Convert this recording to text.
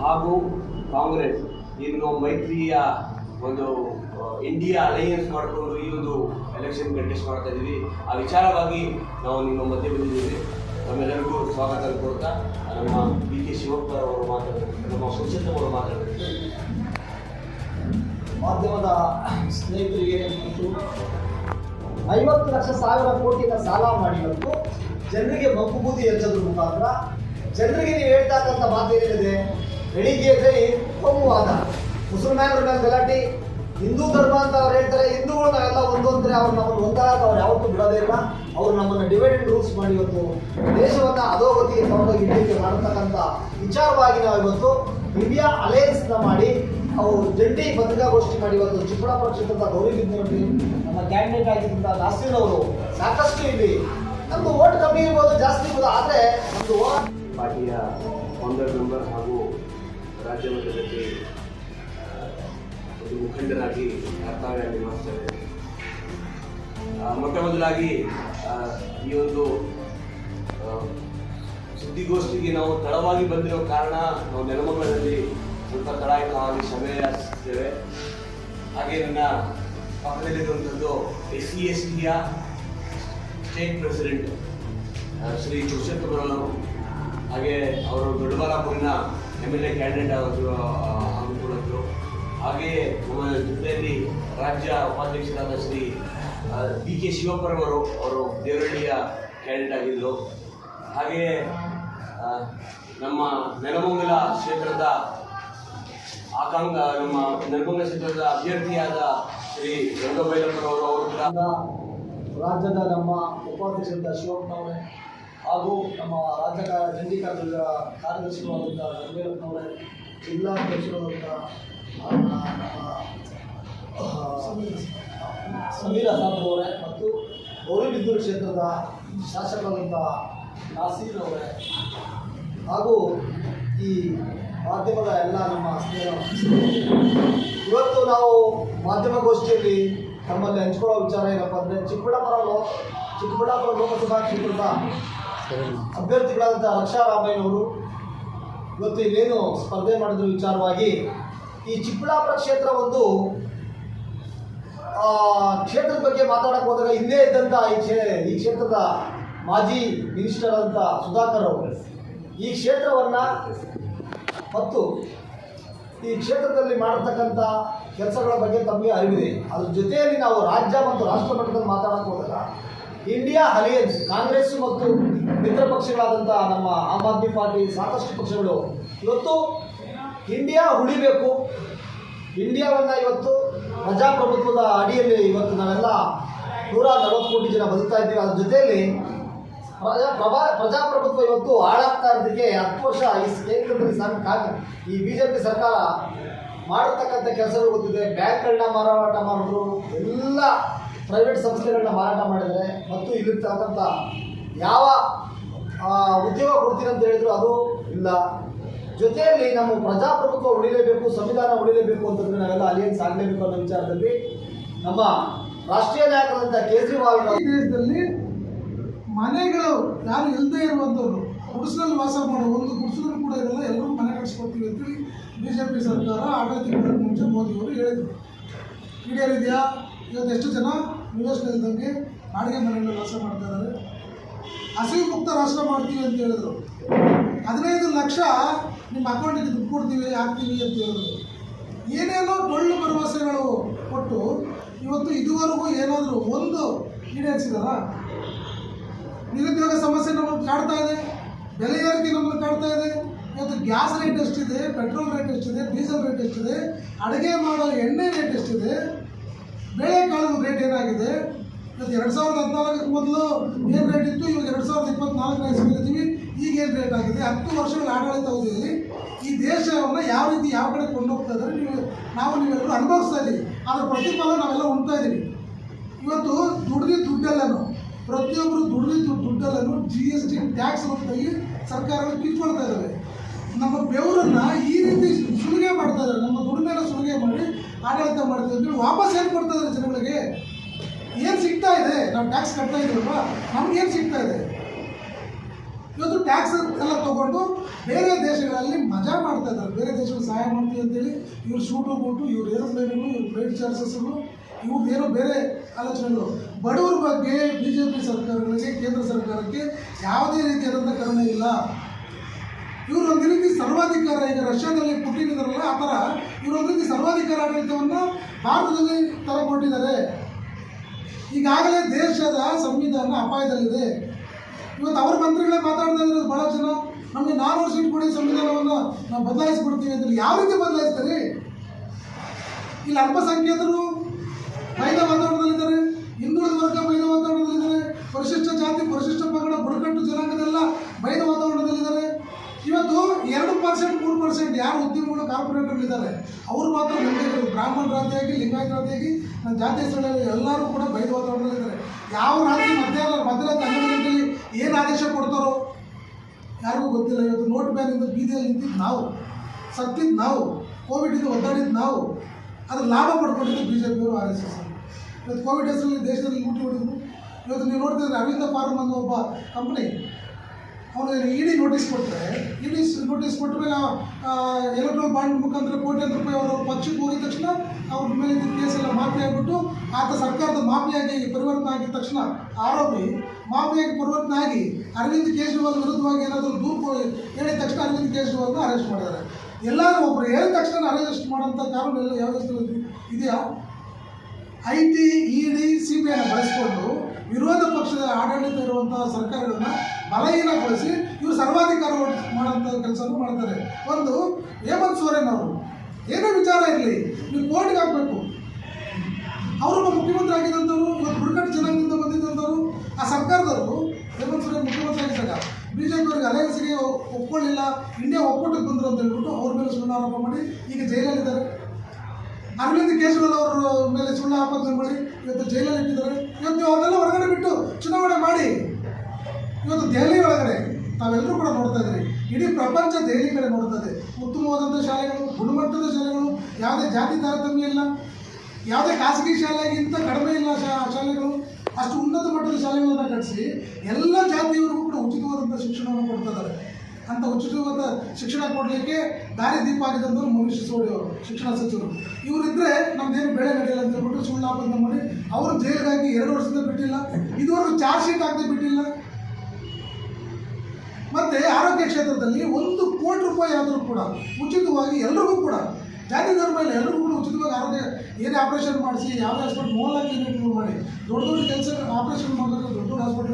ಹಾಗೂ ಕಾಂಗ್ರೆಸ್ ಇನ್ನು ಮೈತ್ರಿಯ ಒಂದು ಇಂಡಿಯಾ ಅಲೈಯನ್ಸ್ ಮಾಡಿಕೊಂಡು ಈ ಒಂದು ಎಲೆಕ್ಷನ್ ಕಂಟೆಸ್ಟ್ ಮಾಡ್ತಾ ಇದ್ದೀವಿ ಆ ವಿಚಾರವಾಗಿ ನಾವು ನಿಮ್ಮ ಮಧ್ಯೆ ಬಂದಿದ್ದೀವಿ. ನಮ್ಮೆಲ್ಲರಿಗೂ ಸ್ವಾಗತ ಕೊಡ್ತಾ ನಮ್ಮ ಬಿ ಕೆ ಶಿವಪ್ಪ ಅವರು ಮಾತಾಡಬೇಕು ನಮ್ಮ ಸುಶೀಲ್ ಅವರು ಮಾತಾಡಬೇಕು ಮಾಧ್ಯಮದ ಸ್ನೇಹಿತರಿಗೆ ಐವತ್ತು ಲಕ್ಷ ಸಾವಿರ ಕೋಟಿನ ಸಾಲ ಮಾಡಿಕೊಂಡು ಜನರಿಗೆ ಮಬ್ಬು ಬೂದಿ ಹಚ್ಚೋದ್ರ ಮುಖಾಂತರ ಜನರಿಗೆ ನೀವು ಹೇಳ್ತಕ್ಕಂಥ ಮಾತು ಏನಿದೆ? ಬೆಳಿಗ್ಗೆ ಎದ್ರೆ ಕೋಮುವಾದ. ಮುಸಲ್ಮಾನರ ಮೇಲೆ ಗಲಾಟೆ. ಹಿಂದೂ ಧರ್ಮ ಅಂತ ಅವ್ರು ಹೇಳ್ತಾರೆ ಹಿಂದೂಗಳು ನಾವೆಲ್ಲ ಒಂದು ಅಂದ್ರೆ ಅವ್ರು ನಮ್ಮನ್ನು ಒಂದಾಗ ಅವ್ರು ಯಾವತ್ತೂ ಬಿಡೋದೇ ಇಲ್ಲ. ಅವ್ರು ನಮ್ಮನ್ನು ಡಿವೈಡೆಡ್ ರೂಲ್ಸ್ ಮಾಡಿ ಇವತ್ತು ದೇಶವನ್ನ ಅಧೋಗತಿಗೆ ತಗೊಂಡೋಗಿ ಇಡಲಿಕ್ಕೆ ಮಾಡತಕ್ಕಂಥ ವಿಚಾರವಾಗಿ ನಾವು ಇವತ್ತು ಇಂಡಿಯಾ ಅಲಯನ್ಸ್ನ ಮಾಡಿ, ಅವರು ಜಂಟಿ ಪತ್ರಿಕಾಗೋಷ್ಠಿ ಮಾಡಿ ಇವತ್ತು ಚಿಕ್ಕಬಳ್ಳಾಪುರ ಕ್ಷೇತ್ರದ ಗೌರಿಬಿದನೂರಲ್ಲಿ ನಮ್ಮ ಕ್ಯಾಂಡಿಡೇಟ್ ಆಗಿದ್ದಂಥ ನಾಸೀರ್ ಅವರು ಸಾಕಷ್ಟು ಇಲ್ಲಿ ನಮ್ದು ಓಟ್ ಕಮ್ಮಿ ಇರ್ಬೋದು, ಜಾಸ್ತಿ ಇರ್ಬೋದು, ಆದರೆ ನಮ್ದು ಪಾರ್ಟಿಯ ಫೌಂಡರ್ ಮೆಂಬರ್ ಹಾಗೂ ರಾಜ್ಯ ಮಟ್ಟದಲ್ಲಿ ಒಂದು ಮುಖಂಡರಾಗಿ ಕರ್ತವ್ಯ ನಿರ್ವಹಿಸ್ತೇವೆ ಮೊಟ್ಟ ಮೊದಲಾಗಿ ಈ ಒಂದು ಸುದ್ದಿಗೋಷ್ಠಿಗೆ ನಾವು ತಡವಾಗಿ ಬಂದಿರೋ ಕಾರಣ ನಾವು ನೆಲಮಂಗಲದಲ್ಲಿ ಸ್ವಲ್ಪ ತಡಾಯಿತವಾಗಿ ಸಮಯ ಯಾಚಿಸುತ್ತೇವೆ ಹಾಗೆ ನನ್ನ ಪಕ್ಕದಲ್ಲಿರುವಂಥದ್ದು ಎಸ್ ಸಿ ಎಸ್ ಟಿಯ ಸ್ಟೇಟ್ ಪ್ರೆಸಿಡೆಂಟ್ ಶ್ರೀ ಶ್ರೀ ಪುರುಷೋತ್ತಮರವರು ಹಾಗೆ ಅವರು ದೊಡ್ಡಬಳ್ಳಾಪುರಿನ ಎಂ ಎಲ್ ಎ ಕ್ಯಾಂಡಿಡೇಟ್ ಆಗೋದು ಆಗಿಕೊಳ್ಳೋದು ಹಾಗೆಯೇ ನಮ್ಮ ಜಿಲ್ಲೆಯಲ್ಲಿ ರಾಜ್ಯ ಉಪಾಧ್ಯಕ್ಷರಾದ ಶ್ರೀ ಡಿ ಕೆ ಶಿವಪ್ಪರವರು, ಅವರು ದೇವರಳ್ಳಿಯ ಕ್ಯಾಂಡಿಡೇಟ್ ಆಗಿದ್ದರು. ಹಾಗೆಯೇ ನಮ್ಮ ನೆಲಮಂಗಲ ಕ್ಷೇತ್ರದ ಆಕಾಂಕ್ಷ, ನಮ್ಮ ನೆಲಮಂಗಲ ಕ್ಷೇತ್ರದ ಅಭ್ಯರ್ಥಿಯಾದ ಶ್ರೀ ರಂಗಬೈಲಪ್ಪರವರು ಅವರು ಕೂಡ ರಾಜ್ಯದ ನಮ್ಮ ಉಪಾಧ್ಯಕ್ಷರಾದ ಶಿವಪ್ಪನವರೇ ಹಾಗೂ ನಮ್ಮ ರಾಜ್ಯ ಜಂಟಿ ಕಾರ್ಯದ ಕಾರ್ಯದರ್ಶಿಗಳಾದಂಥ ರಂಗೇಲಪ್ಪನವರೇ ಜಿಲ್ಲಾಧ್ಯಕ್ಷರಾದಂಥ ಸಮೀರ ಸಾಬ್ರವರೇ ಮತ್ತು ಗೌರಿಬಿದ್ದೂರು ಕ್ಷೇತ್ರದ ಶಾಸಕರಾದಂಥ ನಾಸೀರ್ ಅವರೇ. ಹಾಗೂ ಈ ಮಾಧ್ಯಮದ ಎಲ್ಲ ನಮ್ಮ ಸ್ನೇಹ ಇವತ್ತು ನಾವು ಮಾಧ್ಯಮಗೋಷ್ಠಿಯಲ್ಲಿ ನಮ್ಮಲ್ಲಿ ಹಂಚ್ಕೊಳ್ಳೋ ವಿಚಾರ ಏನಪ್ಪ ಅಂದರೆ ಚಿಕ್ಕಬಳ್ಳಾಪುರ ಲೋ ಚಿಕ್ಕಬಳ್ಳಾಪುರ ಲೋಕಸಭಾ ಕ್ಷೇತ್ರದ ಅಭ್ಯರ್ಥಿಗಳಾದಂಥ ಲಕ್ಷಾ ರಾಮಯ್ಯನವರು ಇವತ್ತು ಇಲ್ಲೇನು ಸ್ಪರ್ಧೆ ಮಾಡಿದ್ರು ವಿಚಾರವಾಗಿ, ಈ ಚಿಕ್ಕಬಳ್ಳಾಪುರ ಕ್ಷೇತ್ರ ಒಂದು ಕ್ಷೇತ್ರದ ಬಗ್ಗೆ ಮಾತಾಡಕ್ಕೆ ಹೋದಾಗ ಹಿಂದೆ ಇದ್ದಂಥ ಈ ಕ್ಷೇ, ಈ ಕ್ಷೇತ್ರದ ಮಾಜಿ ಮಿನಿಸ್ಟರ್ ಅಂತ ಸುಧಾಕರ್ ಅವರು. ಈ ಕ್ಷೇತ್ರವನ್ನು ಮತ್ತು ಈ ಕ್ಷೇತ್ರದಲ್ಲಿ ಮಾಡತಕ್ಕಂಥ ಕೆಲಸಗಳ ಬಗ್ಗೆ ತಮಗೆ ಅರಿವಿದೆ. ಅದ್ರ ಜೊತೆಯಲ್ಲಿ ನಾವು ರಾಜ್ಯ ಮತ್ತು ರಾಷ್ಟ್ರ ಮಟ್ಟದಲ್ಲಿ ಮಾತಾಡಕ್ಕೆ ಹೋದಾಗ ಇಂಡಿಯಾ ಅಲಿಯನ್ಸ್, ಕಾಂಗ್ರೆಸ್ ಮತ್ತು ಮಿತ್ರ ಪಕ್ಷಗಳಾದಂತಹ ನಮ್ಮ ಆಮ್ ಆದ್ಮಿ ಪಾರ್ಟಿ ಸಾಕಷ್ಟು ಪಕ್ಷಗಳು. ಇವತ್ತು ಇಂಡಿಯಾ ಉಳಿಬೇಕು. ಇಂಡಿಯಾವನ್ನು ಇವತ್ತು ಪ್ರಜಾಪ್ರಭುತ್ವದ ಅಡಿಯಲ್ಲಿ ಇವತ್ತು ನಾವೆಲ್ಲ ನೂರ ನಲವತ್ತು ಕೋಟಿ ಜನ ಬದುಕ್ತಾ ಇದ್ದೀವಿ. ಅದ್ರ ಜೊತೆಯಲ್ಲಿ ಪ್ರಜಾ ಪ್ರಭಾ ಪ್ರಜಾಪ್ರಭುತ್ವ ಇವತ್ತು ಹಾಳಾಗ್ತಾ ಇರೋದಕ್ಕೆ ಹತ್ತು ವರ್ಷ ಈ ಕೇಂದ್ರದಲ್ಲಿ ಸಾಕು ಈ ಬಿ ಜೆ ಪಿ ಸರ್ಕಾರ ಮಾಡತಕ್ಕಂಥ ಕೆಲಸಗಳು ಗೊತ್ತಿದೆ. ಬ್ಯಾಂಕ್ಗಳನ್ನ ಮಾರಾಟ ಮಾಡಿದ್ರು. ಎಲ್ಲ ಪ್ರೈವೇಟ್ ಸಂಸ್ಥೆಗಳನ್ನ ಮಾರಾಟ ಮಾಡಿದರೆ ಮತ್ತು ಇಲ್ಲಿರ್ತಕ್ಕಂಥ ಯಾವ ಉದ್ಯೋಗ ಅಂತ ಹೇಳಿದ್ರು ಅದು ಇಲ್ಲ. ಜೊತೆಯಲ್ಲಿ ನಮ್ಮ ಪ್ರಜಾಪ್ರಭುತ್ವ ಉಳಿಲೇಬೇಕು, ಸಂವಿಧಾನ ಉಳಿಲೇಬೇಕು ಅಂತಂದ್ರೆ ನಾವೆಲ್ಲ ಅಲಿಯನ್ಸ್ ಆಗಲೇಬೇಕು ಅನ್ನೋ ವಿಚಾರದಲ್ಲಿ ನಮ್ಮ ರಾಷ್ಟ್ರೀಯ ನಾಯಕರಾದಂಥ ಕೇಜ್ರಿವಾಲ್ ದೇಶದಲ್ಲಿ ಮನೆಗಳು ಯಾರು ಇಲ್ಲದೆ ಇರುವಂಥವ್ರು, ಗುಡಿಸಲಲ್ಲಿ ವಾಸ ಮಾಡೋ ಒಂದು ಗುಡಿಸಲು ಕೂಡ ಇರಲ್ಲ, ಎಲ್ಲರೂ ಮನೆ ಕಟ್ಟಿಸ್ಕೊಳ್ತೀವಿ ಅಂತೇಳಿ ಬಿ ಜೆ ಪಿ ಸರ್ಕಾರ ಆಡಳಿತ ಮುಂಚೆ ಮೋದಿಯವರು ಹೇಳಿದರು. ಈಡೇರಿದೆಯಾ ಇವತ್ತು ಎಷ್ಟು ಜನ ನಿವೇಶನ ಇದ್ದಂಗೆ ಬಾಡಿಗೆ ಮನೆಗಳಲ್ಲಿ ವಾಸ ಮಾಡ್ತಾ ಇದ್ದಾರೆ. ಹಸಿವು ಮುಕ್ತ ರಾಷ್ಟ್ರ ಮಾಡ್ತೀವಿ ಅಂತ ಹೇಳಿದ್ರು. ಹದಿನೈದು ಲಕ್ಷ ನಿಮ್ಮ ಅಕೌಂಟಿಗೆ ದುಡ್ಡು ಕೊಡ್ತೀವಿ, ಹಾಕ್ತೀವಿ ಅಂತ ಹೇಳಿದ್ರು. ಏನೇನೋ ಡೊಳ್ಳು ಭರವಸೆಗಳು ಕೊಟ್ಟು ಇವತ್ತು ಇದುವರೆಗೂ ಏನಾದರೂ ಒಂದು ಈಡೇರಿಸಿದಾರ? ನಿರುದ್ಯೋಗ ಸಮಸ್ಯೆ ನಮ್ಮನ್ನು ಕಾಡ್ತಾ ಇದೆ, ಬೆಲೆ ಏರಿಕೆ ನಮ್ಮನ್ನು ಕಾಡ್ತಾ ಇದೆ. ಇವತ್ತು ಗ್ಯಾಸ್ ರೇಟ್ ಎಷ್ಟಿದೆ, ಪೆಟ್ರೋಲ್ ರೇಟ್ ಎಷ್ಟಿದೆ, ಡೀಸೆಲ್ ರೇಟ್ ಎಷ್ಟಿದೆ, ಅಡುಗೆ ಮಾಡೋ ಎಣ್ಣೆ ರೇಟ್ ಎಷ್ಟಿದೆ ಬೇಳೆಕಾಳು ರೇಟ್ ಏನಾಗಿದೆ? ಇವತ್ತು ಎರಡು ಸಾವಿರದ ಹದಿನಾಲ್ಕಕ್ಕೆ ಮೊದಲು ಏನು ರೇಟ್ ಇತ್ತು? ಇವಾಗ ಎರಡು ಸಾವಿರದ ಇಪ್ಪತ್ನಾಲ್ಕನೇ ಇಸ್ಕೊಂಡಿದ್ದೀವಿ ಈಗ ಏನು ರೇಟ್ ಆಗಿದೆ? ಹತ್ತು ವರ್ಷಗಳ ಆಡಳಿತ ಅವಧಿಯಲ್ಲಿ ಈ ದೇಶವನ್ನು ಯಾವ ರೀತಿ ಯಾವ ಕಡೆ ಕೊಂಡೋಗ್ತಾ ಇದ್ದಾರೆ ನೀವು, ನಾವು ನೀವೆಲ್ಲರೂ ಅನುಭವಿಸ್ತಾ ಇದ್ದೀವಿ. ಅದರ ಪ್ರತಿಫಲ ನಾವೆಲ್ಲ ಉಣ್ತಾ ಇದ್ದೀವಿ. ಇವತ್ತು ದುಡ್ದಿ ದುಡ್ಡಲ್ಲೂ ಪ್ರತಿಯೊಬ್ಬರು ದುಡ್ದಿ ದುಡ್ಡಲ್ಲೂ ಜಿ ಎಸ್ ಟಿ ಟ್ಯಾಕ್ಸ್ ತೆಗಿ ಸರ್ಕಾರಗಳು ಕಿತ್ಕೊಳ್ತಾ ಇದ್ದಾವೆ ನಮ್ಮ ಬೆವರನ್ನ ಈ ರೀತಿ ಸುಲಿಗೆ ಮಾಡ್ತಾ ಇದ್ದಾರೆ. ನಮ್ಮ ದುಡಿಮೆನ ಸುಲಿಗೆ ಮಾಡಿ ಆಡಳಿತ ಮಾಡ್ತಾ ಇದ್ರು ವಾಪಸ್ ಏನು ಕೊಡ್ತಾ ಇದ್ದಾರೆ ಜನಗಳಿಗೆ? ಏನು ಸಿಗ್ತಾ ಇದೆ? ನಾವು ಟ್ಯಾಕ್ಸ್ ಕಟ್ತಾ ಇದ್ದೀವಲ್ವಾ? ನಮ್ಗೆ ಏನು ಸಿಗ್ತಾ ಇದೆ? ಇವತ್ತು ಟ್ಯಾಕ್ಸ್ ಎಲ್ಲ ತಗೊಂಡು ಬೇರೆ ದೇಶಗಳಲ್ಲಿ ಮಜಾ ಮಾಡ್ತಾ ಇದ್ದಾರೆ. ಬೇರೆ ದೇಶಗಳು ಸಹಾಯ ಮಾಡ್ತೀವಿ ಅಂತೇಳಿ ಇವ್ರು ಶೂಟು ಬೂಟು ಇವ್ರು ಏರೋಪ್ಲೇನ್ಗಳು ಇವ್ರು ಫ್ಲೈಟ್ ಚಾರ್ಜಸ್ಗಳು ಇವು ಬೇರೆ ಬೇರೆ ಆಲೋಚನೆಗಳು. ಬಡವರ ಬಗ್ಗೆ ಬಿ ಜೆ ಪಿ ಸರ್ಕಾರಗಳಿಗೆ, ಕೇಂದ್ರ ಸರ್ಕಾರಕ್ಕೆ ಯಾವುದೇ ರೀತಿಯಾದಂಥ ಕರುಣೆ ಇಲ್ಲ. ಇವರು ಒಂದು ರೀತಿ ಸರ್ವಾಧಿಕಾರ, ಈಗ ರಷ್ಯಾದಲ್ಲಿ ಪುಟಿನ್ ಇದಾರಲ್ಲ, ಆ ಥರ ಇವರು ಒಂದು ರೀತಿ ಸರ್ವಾಧಿಕಾರ ಆಡಳಿತವನ್ನು ಭಾರತದಲ್ಲಿ ತರಕೊಟ್ಟಿದ್ದಾರೆ ಈಗಾಗಲೇ ದೇಶದ ಸಂವಿಧಾನ ಅಪಾಯದಲ್ಲಿದೆ. ಇವತ್ತು ಅವ್ರ ಮಂತ್ರಿಗಳೇ ಮಾತಾಡ್ತಾ ಇರೋದು ಭಾಳ ಜನ. ನಮಗೆ ನಾಲ್ಕು ಸೀಟ್ ಕೂಡ ಸಂವಿಧಾನವನ್ನು ನಾವು ಬದಲಾಯಿಸ್ಬಿಡ್ತೀವಿ ಅಂದ್ರೆ ಯಾವ ರೀತಿ ಬದಲಾಯಿಸ್ತಾರೆ? ಇಲ್ಲಿ ಅಲ್ಪಸಂಖ್ಯಾತರು ಮೈದ ವಾತಾವರಣದಲ್ಲಿದ್ದಾರೆ, ಹಿಂದುಳಿದ ವರ್ಗ ಮೈದ ವಾತಾವರಣದಲ್ಲಿದ್ದಾರೆ. ಪರಿಶಿಷ್ಟ ಜಾತಿ, ಪರಿಶಿಷ್ಟ ಪಂಗಡ, ಬುಡಕಟ್ಟು ಜನಾಂಗದೆಲ್ಲ ಪರ್ಸೆಂಟ್ ಯಾರು ಉದ್ಯಮಗಳು ಕಾರ್ಪೊರೇಟರ್ಗಳಿದ್ದಾರೆ ಅವರು ಮಾತ್ರ ನಂಬಿಕೆಗಳು ಬ್ರಾಹ್ಮಣರಾದಿಯಾಗಿ ಆಗಿ ನನ್ನ ಜಾತಿ ಸ್ಥಳದಲ್ಲಿ ಎಲ್ಲರೂ ಕೂಡ ಬೈದ ವಾತಾವರಣದಲ್ಲಿದ್ದಾರೆ ಯಾವ ರಾತ್ರಿ ಮಧ್ಯಾಹ್ನ ಗಂಟೆಯಲ್ಲಿ ಏನು ಆದೇಶ ಕೊಡ್ತಾರೋ? ಯಾರಿಗೂ ಗೊತ್ತಿಲ್ಲ. ಇವತ್ತು ನೋಟ್ ಬ್ಯಾನಿಂದ ಬೀದಿಯಲ್ಲಿ ನಿಂತಿದ್ದು ನಾವು ಸತ್ತಿದ್ದು ನಾವು ಕೋವಿಡಿಂದ ಒದ್ದಾಡಿದ್ದು ನಾವು, ಅದ್ರ ಲಾಭ ಪಡ್ಕೊಂಡಿದ್ದು ಬಿ ಜೆ ಪಿಯವರು ಆರ್ ಎಸ್ ಎಸ್ ಇವತ್ತು ಕೋವಿಡ್ ಹೆಸರಲ್ಲಿ ದೇಶದಲ್ಲಿ ಲೂಟಿ ಹೊಡೆದು ಇವತ್ತು ನೀವು ನೋಡ್ತಿದ್ರೆ ಅರವಿಂದ ಫಾರ್ಮ್ ಅನ್ನೋ ಒಬ್ಬ ಕಂಪ್ನಿ ಅವನು ಇಡಿ ನೋಟಿಸ್ ಕೊಟ್ಟರೆ ಇಡಿ ನೋಟಿಸ್ ಕೊಟ್ಟ ಮೇಲೆ ಬಾಂಡ್ ಮುಖಾಂತರ ಕೋಟ್ಯಾಂತರ ರೂಪಾಯಿ ಅವರು ಪಕ್ಷಕ್ಕೆ ಹೋಗಿದ ತಕ್ಷಣ ಅವ್ರ ಮೇಲೆ ಇದ್ದ ಕೇಸೆಲ್ಲ ಮಾಫಿ ಆಗಿಬಿಟ್ಟು ಆತ ಸರ್ಕಾರದ ಮಾಫಿಯಾಗಿ ಪರಿವರ್ತನೆ ಆಗಿದ ತಕ್ಷಣ ಆರೋಪಿ ಮಾಫಿಯಾಗಿ ಪರಿವರ್ತನೆ ಆಗಿ ಅರವಿಂದ್ ಕೇಜ್ರಿವಾಲ್ ವಿರುದ್ಧವಾಗಿ ಏನಾದರೂ ದೂರು ಹೇಳಿದ ತಕ್ಷಣ ಅರವಿಂದ್ ಕೇಜ್ರಿವಾಲ್ನ ಅರೆಸ್ಟ್ ಮಾಡಿದ್ದಾರೆ. ಎಲ್ಲರೂ ಒಬ್ಬರು ಹೇಳಿದ ತಕ್ಷಣ ಅರೆಸ್ಟ್ ಮಾಡೋಂಥ ಕಾರಣ ಎಲ್ಲ ಯಾವ ಇದೆಯಾ? I T, E D, C B ಐನ ಬಳಸಿಕೊಂಡು ವಿರೋಧ ಪಕ್ಷದ ಆಡಳಿತ ಇರುವಂತಹ ಸರ್ಕಾರಗಳನ್ನ ಬಲಹೀನಗೊಳಿಸಿ ಇವರು ಸರ್ವಾಧಿಕಾರ ಮಾಡೋಂಥ ಕೆಲಸವನ್ನು ಮಾಡ್ತಾರೆ. ಒಂದು ಹೇಮಂತ್ ಸೋರೆನ್ ಅವರು. ಏನೇ ವಿಚಾರ ಇರಲಿ, ನೀವು ಕೋರ್ಟ್ಗೆ ಹಾಕಬೇಕು ಅವರು ಮುಖ್ಯಮಂತ್ರಿ ಆಗಿದ್ದಂಥವ್ರು ಇವತ್ತು ಬುಡಕಟ್ಟು ಜನಾಂಗದಿಂದ ಬಂದಿದ್ದಂಥವ್ರು ಆ ಸರ್ಕಾರದವರು ಹೇಮಂತ್ ಸೋರೆನ್ ಮುಖ್ಯಮಂತ್ರಿ ಆಗಿದ್ದಾಗ ಬಿ ಜೆ ಪಿಯವರಿಗೆ ಅಲಯನ್ಸ್ಗೆ ಒಪ್ಕೊಳ್ಳಿಲ್ಲ ಇಂಡಿಯಾ ಒಕ್ಕೂಟಕ್ಕೆ ಬಂದರು ಅಂತ ಹೇಳ್ಬಿಟ್ಟು ಅವ್ರ ಮೇಲೆ ಸುಳ್ಳು ಆರೋಪ ಮಾಡಿ ಈಗ ಜೈಲಲ್ಲಿದ್ದಾರೆ ಅರವಿಂದ್ ಕೇಜ್ರಿವಾಲ್ ಅವರ ಮೇಲೆ ಸುಳ್ಳು ಆಪಾದನೆ ಮಾಡಿ ಇವತ್ತು ಜೈಲಲ್ಲಿ ಇಟ್ಟಿದ್ದಾರೆ. ಇವತ್ತು ನೀವು ಹೊರಗಡೆ ಬಿಟ್ಟು ಚುನಾವಣೆ ಮಾಡಿ. ಇವತ್ತು ದೆಹಲಿ ಒಳಗಡೆ ತಾವೆಲ್ಲರೂ ಕೂಡ ನೋಡ್ತಾ ಇದ್ದೀರಿ. ಇಡೀ ಪ್ರಪಂಚ ದೆಹಲಿ ಕಡೆ ನೋಡ್ತಾ ಇದೆ. ಉತ್ತಮವಾದಂಥ ಶಾಲೆಗಳು, ಗುಣಮಟ್ಟದ ಶಾಲೆಗಳು, ಯಾವುದೇ ಜಾತಿ ತಾರತಮ್ಯ ಇಲ್ಲ. ಯಾವುದೇ ಖಾಸಗಿ ಶಾಲೆಗಿಂತ ಕಡಿಮೆ ಇಲ್ಲ ಶಾಲೆಗಳು. ಅಷ್ಟು ಉನ್ನತ ಮಟ್ಟದ ಶಾಲೆಗಳನ್ನು ಕಟ್ಟಿಸಿ ಎಲ್ಲ ಜಾತಿಯವರಿಗೂ ಕೂಡ ಉಚಿತವಾದಂಥ ಶಿಕ್ಷಣವನ್ನು ಕೊಡ್ತಾ ಇದ್ದಾರೆ. ಅಂತ ಉಚಿತವಾದ ಶಿಕ್ಷಣ ಕೊಡಲಿಕ್ಕೆ ದಾರಿ ದೀಪ ಆಗಿದ್ದಂಥವ್ರು ಸಿಸೋಡಿ ಅವರು, ಶಿಕ್ಷಣ ಸಚಿವರು. ಇವರಿದ್ದರೆ ನಮ್ದೇನು ಬೆಳೆ ನಡೆಯಲ್ಲ ಅಂತ ಹೇಳ್ಬಿಟ್ಟು ಸುಳ್ಳು ಆಪಾದನೆ ಮಾಡಿ ಅವರು ಜೈಲಿಗಾಗಿ ಎರಡು ವರ್ಷದಿಂದ ಬಿಟ್ಟಿಲ್ಲ. ಇದುವರೆಗೂ ಚಾರ್ಜ್ ಶೀಟ್ ಆಗದೆ ಬಿಟ್ಟಿಲ್ಲ. ಕ್ಷೇತ್ರದಲ್ಲಿ ಒಂದು ಕೋಟಿ ರೂಪಾಯಿ ಆದರೂ ಕೂಡ ಉಚಿತವಾಗಿ ಎಲ್ರಿಗೂ ಕೂಡ, ಜಾತಿ ಧರ್ಮ ಇಲ್ಲ, ಎಲ್ರಿಗೂ ಕೂಡ ಉಚಿತವಾಗಿ ಆರೋಗ್ಯ, ಏನೇ ಆಪರೇಷನ್ ಮಾಡಿಸಿ, ಯಾವ ಹಾಸ್ಪಿಟ್ಲ್ ಮೂಲ ಕ್ಲಿನಿಕ್ ಮಾಡಿ, ದೊಡ್ಡ ದೊಡ್ಡ ಕೆಲಸ ಆಪರೇಷನ್ ಮಾಡಬೇಕು ದೊಡ್ಡ ದೊಡ್ಡ ಹಾಸ್ಪಿಟಲ್